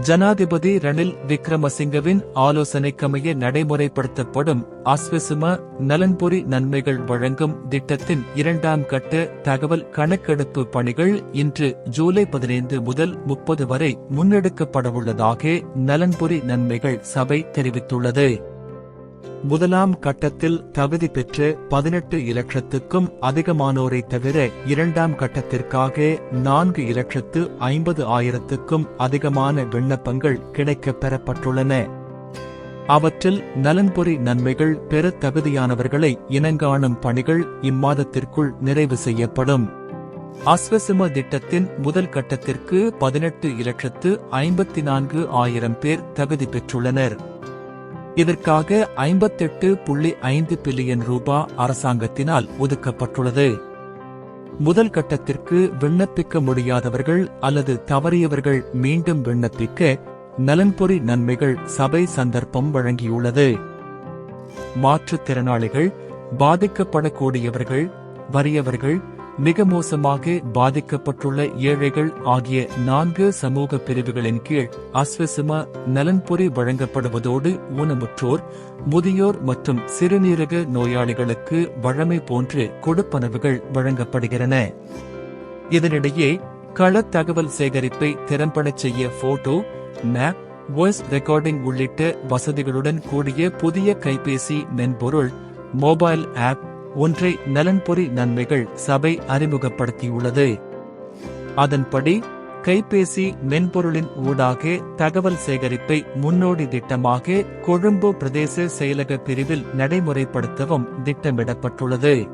ஜனாதிபதி ரணில் விக்ரமசிங்கவின் ஆலோசனைக்கமைய நடைமுறைப்படுத்தப்படும் அஸ்வசும நலன்புரி நன்மைகள் வழங்கும் திட்டத்தின் இரண்டாம் கட்ட தகவல் கணக்கெடுப்பு பணிகள் இன்று ஜூலை பதினைந்து முதல் முப்பது வரை முன்னெடுக்கப்படவுள்ளதாக நலன்புரி நன்மைகள் சபை தெரிவித்துள்ளது. முதலாம் கட்டத்தில் தகுதி பெற்று பதினெட்டு இலட்சத்துக்கும் அதிகமானோரை தவிர இரண்டாம் கட்டத்திற்காக நான்கு இலட்சத்து ஐம்பது ஆயிரத்துக்கும் அதிகமான விண்ணப்பங்கள் கிடைக்கப் பெறப்பட்டுள்ளன. அவற்றில் நலன்புரி நன்மைகள் பெற தகுதியானவர்களை இனங்காணும் பணிகள் இம்மாதத்திற்குள் நிறைவு செய்யப்படும். அஸ்வசிம திட்டத்தின் முதல் கட்டத்திற்கு பதினெட்டு இலட்சத்து ஐம்பத்தி நான்கு ஆயிரம் பேர் தகுதி பெற்றுள்ளனர். இதற்காக ஐம்பத்தெட்டு புள்ளி ஐந்து பில்லியன் ரூபா அரசாங்கத்தினால் ஒதுக்கப்பட்டுள்ளது. முதல் கட்டத்திற்கு விண்ணப்பிக்க முடியாதவர்கள் அல்லது தவறியவர்கள் மீண்டும் விண்ணப்பிக்க நலன்பொறி நன்மைகள் சபை சந்தர்ப்பம் வழங்கியுள்ளது. மாற்றுத்திறனாளிகள் பாதிக்கப்படக்கூடியவர்கள் வறியவர்கள் மிக மோசமாக பாதிக்கப்பட்டுள்ள ஏழைகள் ஆகிய நான்கு சமூக பிரிவுகளின் கீழ் அஸ்வசும நலன்புரி வழங்கப்படுவதோடு ஊனமுற்றோர் முதியோர் மற்றும் சிறுநீரக நோயாளிகளுக்கு வழமை போன்று கொடுப்பனவுகள் வழங்கப்படுகிறன இதனிடையே கள தகவல் சேகரிப்பை திறம்பட செய்ய போட்டோ மேப் வாய்ஸ் ரெக்கார்டிங் உள்ளிட்ட வசதிகளுடன் கூடிய புதிய கைபேசி மென்பொருள் மொபைல் ஆப் ஒன்றை நலன்பொறி நன்மைகள் சபை அறிமுகப்படுத்தியுள்ளது. அதன்படி கைபேசி மென்பொருளின் ஊடாக தகவல் சேகரிப்பை முன்னோடி திட்டமாக கொழும்பு பிரதேச செயலக பிரிவில் நடைமுறைப்படுத்தவும் திட்டமிடப்பட்டுள்ளது.